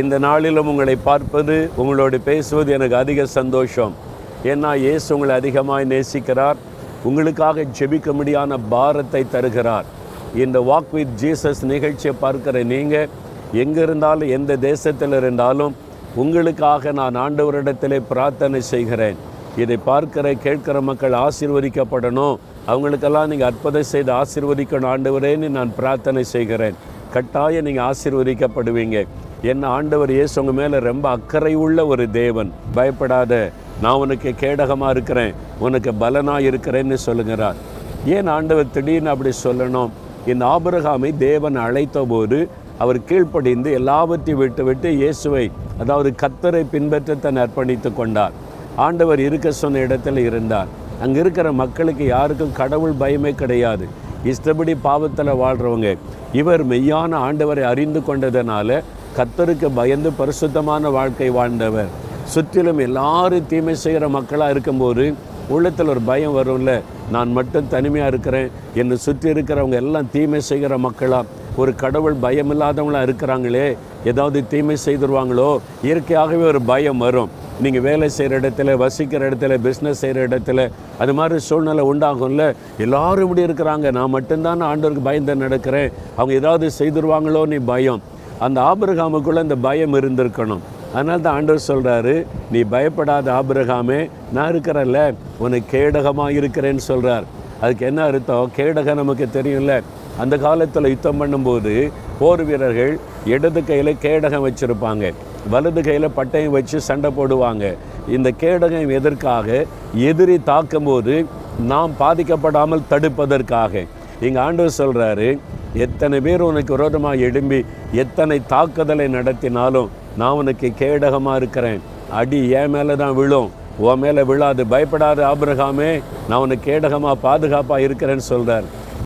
இந்த நாளிலும் உங்களை பார்ப்பது உங்களோடு பேசுவது எனக்கு அதிக சந்தோஷம். ஏன்னா இயேசு உங்களை அதிகமாக நேசிக்கிறார். உங்களுக்காக ஜெபிக்க முடியாத பாரத்தை தருகிறார். இந்த வாக் வித் ஜீசஸ் நிகழ்ச்சியை பார்க்கிற நீங்கள் எங்கே இருந்தாலும் எந்த தேசத்தில் இருந்தாலும் உங்களுக்காக நான் ஆண்டவரிடத்திலே பிரார்த்தனை செய்கிறேன். இதை பார்க்கிற கேட்கிற மக்கள் ஆசீர்வதிக்கப்படணும். அவங்களுக்கெல்லாம் நீங்கள் அற்புதம் செய்து ஆசீர்வதிக்கணும். ஆண்டவரேன்னு நான் பிரார்த்தனை செய்கிறேன். கட்டாயம் நீங்கள் ஆசீர்வதிக்கப்படுவீங்க. என் ஆண்டவர் இயேசு உங்கள் மேலே ரொம்ப அக்கறை உள்ள ஒரு தேவன். பயப்படாத நான் உனக்கு கேடகமாக இருக்கிறேன். உனக்கு பலனாக இருக்கிறேன்னு சொல்லுகிறார். ஏன் ஆண்டவர் திடீர்னு அப்படி சொல்லணும்? இந்த ஆபரகாமை தேவன் அழைத்த போது அவர் கீழ்ப்படிந்து எல்லாவற்றையும் விட்டு விட்டு இயேசுவை அதாவது கத்தரை பின்பற்ற தன் அர்ப்பணித்து கொண்டார். ஆண்டவர் இருக்க சொன்ன இடத்துல இருந்தார். அங்கே இருக்கிற மக்களுக்கு யாருக்கும் கடவுள் பயமே கிடையாது. இஷ்டப்படி பாவத்தில் வாழ்கிறவங்க இவர் மெய்யான ஆண்டவரை அறிந்து கொண்டதனால கத்தருக்கு பயந்து பரிசுத்தமான வாழ்க்கை வாழ்ந்தவர். சுற்றிலும் எல்லாரும் தீமை செய்கிற மக்களாக இருக்கும்போது உள்ளத்தில் ஒரு பயம் வரும்ல? நான் மட்டும் தனிமையாக இருக்கிறேன். என்னை சுற்றி இருக்கிறவங்க எல்லாம் தீமை செய்கிற மக்களாக ஒரு கடவுள் பயம் இல்லாதவங்களாக இருக்கிறாங்களே? ஏதாவது தீமை செய்துருவாங்களோ? இயற்கையாகவே ஒரு பயம் வரும். நீங்கள் வேலை செய்கிற இடத்துல வசிக்கிற இடத்துல பிஸ்னஸ் செய்கிற இடத்துல அது மாதிரி சூழ்நிலை உண்டாகும்ல? எல்லாரும் இப்படி இருக்கிறாங்க. நான் மட்டும்தான் ஆண்டவருக்கு பயந்து நடக்கிறேன். அவங்க ஏதாவது செய்துருவாங்களோ நீ பயம். அந்த ஆபிரகாமுக்குள்ளே அந்த பயம் இருந்திருக்கணும். அதனால தான் ஆண்டவர் சொல்கிறாரு நீ பயப்படாத ஆபிரகாமே நான் இருக்கிறல்ல உனக்கு கேடகமாக இருக்கிறேன்னு சொல்கிறார் அதுக்கு என்ன அர்த்தம்? கேடகம் நமக்கு தெரியும்ல. அந்த காலத்தில் யுத்தம் பண்ணும்போது போர் வீரர்கள் இடது கையில் கேடகம் வச்சுருப்பாங்க வலது கையில் பட்டயம் வச்சு சண்டை போடுவாங்க. இந்த கேடகம் எதற்காக? எதிரி தாக்கும்போது நாம் பாதிக்கப்படாமல் தடுப்பதற்காக. இங்கே ஆண்டவர் சொல்கிறாரு எத்தனை பேர் உனக்கு விரோதமாக எழும்பி எத்தனை தாக்குதலை நடத்தினாலும் நான் உனக்கு கேடகமாக இருக்கிறேன். அடி என் மேலே தான் விழும். உன் மேலே விழாது. பயப்படாத ஆபிரகாமே நான் உனக்கு கேடகமாக பாதுகாப்பாக இருக்கிறேன்னு சொல்கிறார்